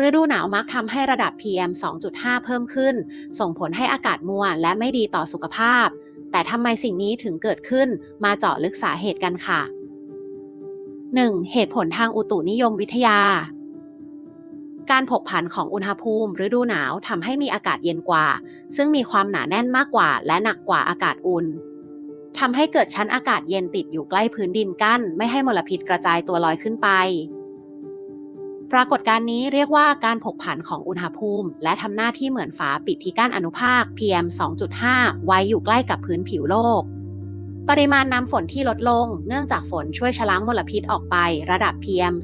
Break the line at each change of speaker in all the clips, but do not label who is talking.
ฤดูหนาวมักทำให้ระดับ PM 2.5 เพิ่มขึ้น ส่งผลให้อากาศมัวและไม่ดีต่อสุขภาพ แต่ทำไมสิ่งนี้ถึงเกิดขึ้นมาเจาะลึกสาเหตุกันค่ะ 1. เหตุผลทางอุตุนิยมวิทยา การผกผันของอุณหภูมิฤดูหนาวทำให้มีอากาศเย็นกว่า ซึ่งมีความหนาแน่นมากกว่า และหนักกว่าอากาศอุ่นทำให้เกิดชั้นอากาศเย็นติดอยู่ใกล้พื้นดินกั้น ไม่ให้มลพิษกระจายตัวลอยขึ้นไป ปรากฏการณ์นี้เรียกว่าการผกผันของอุณหภูมิ และทำหน้าที่เหมือนฝาปิดที่กั้นอนุภาค PM 2.5 ไว้อยู่ใกล้กับพื้นผิวโลก ปริมาณน้ำฝนที่ลดลง เนื่องจากฝนช่วยชะล้างมลพิษออกไประดับ PM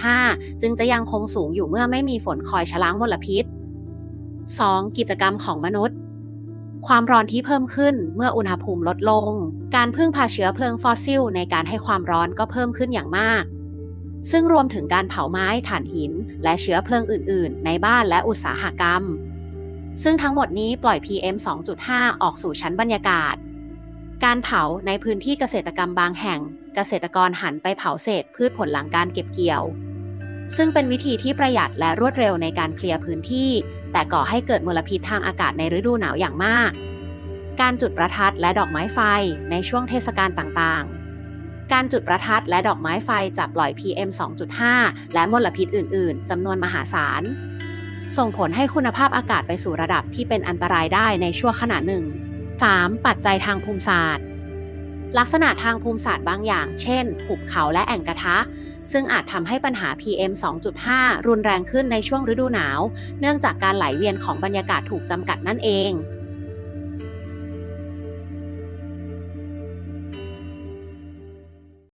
2.5 จึงจะยังคงสูงอยู่เมื่อไม่มีฝนคอยชะล้างมลพิษ 2. กิจกรรมของมนุษย์ ความร้อนที่เพิ่มขึ้นเมื่ออุณหภูมิลดลง การพึ่งพาเชื้อเพลิงฟอสซิลในการให้ความร้อนก็เพิ่มขึ้นอย่างมาก ซึ่งรวมถึงการเผาไม้ถ่านหิน และเชื้อเพลิงอื่น ๆ ในบ้านและอุตสาหกรรม ซึ่งทั้งหมดนี้ปล่อย PM 2.5 ออกสู่ชั้นบรรยากาศ การเผาในพื้นที่เกษตรกรรมบางแห่ง เกษตรกรหันไปเผาเศษพืชผลหลังการเก็บเกี่ยว ซึ่งเป็นวิธีที่ประหยัดและรวดเร็วในการเคลียร์พื้นที่ แต่ก่อให้เกิดมลพิษทางอากาศในฤดูหนาวอย่างมาก การจุดประทัดและดอกไม้ไฟในช่วงเทศกาลต่าง ๆ การจุดประทัดและดอกไม้ไฟจะปล่อย PM 2.5 และมลพิษอื่น ๆ จำนวนมหาศาล ส่งผลให้คุณภาพอากาศไปสู่ระดับที่เป็นอันตรายได้ในช่วงขณะหนึ่ง 3. ปัจจัยทางภูมิศาสตร์ ลักษณะทางภูมิศาสตร์บางอย่าง เช่น หุบเขาและแอ่งกระทะ ซึ่งอาจทำให้ปัญหา PM 2.5 รุนแรงขึ้นในช่วงฤดูหนาว เนื่องจากการไหลเวียนของบรรยากาศถูกจำกัดนั่นเอง